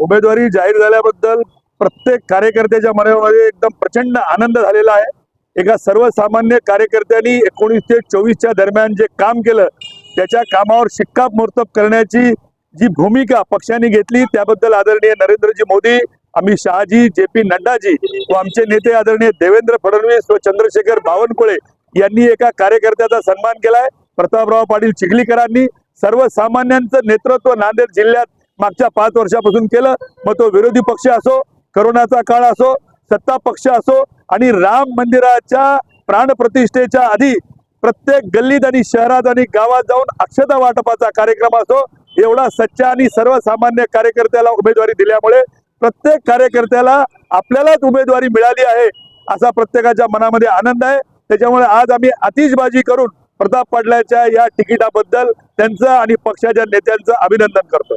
उमेदवारी जाहीर झाल्याबद्दल प्रत्येक कार्यकर्त्याच्या मनामध्ये एकदम प्रचंड आनंद झालेला आहे. एका सर्वसामान्य कार्यकर्त्यांनी एकोणीस ते चोवीसच्या दरम्यान जे काम केलं त्याच्या कामावर शिक्कामोर्तब करण्याची जी भूमिका पक्षाने घेतली त्याबद्दल आदरणीय नरेंद्रजी मोदी अमित शहाजी जे पी नड्डाजी व आमचे नेते आदरणीय देवेंद्र फडणवीस व चंद्रशेखर बावनकुळे यांनी एका कार्यकर्त्याचा सन्मान केलाय. प्रतापराव पाटील चिखलीकरांनी सर्वसामान्यांचं नेतृत्व नांदेड जिल्ह्यात मागच्या पाच वर्षापासून केलं. मग तो विरोधी पक्ष असो करोनाचा काळ असो सत्ता पक्ष असो आणि राम मंदिराच्या प्राणप्रतिष्ठेच्या आधी प्रत्येक गल्लीत आणि शहरात आणि गावात जाऊन अक्षता वाटपाचा कार्यक्रम असो एवढा सच्चा आणि सर्वसामान्य कार्यकर्त्याला उमेदवारी दिल्यामुळे प्रत्येक कार्यकर्त्याला आपल्यालाच उमेदवारी मिळाली आहे असा प्रत्येकाच्या मनामध्ये आनंद आहे. त्याच्यामुळे आज आम्ही आतिषबाजी करून प्रताप पाटलाच्या या तिकिटाबद्दल त्यांचं आणि पक्षाच्या नेत्यांचं अभिनंदन करतो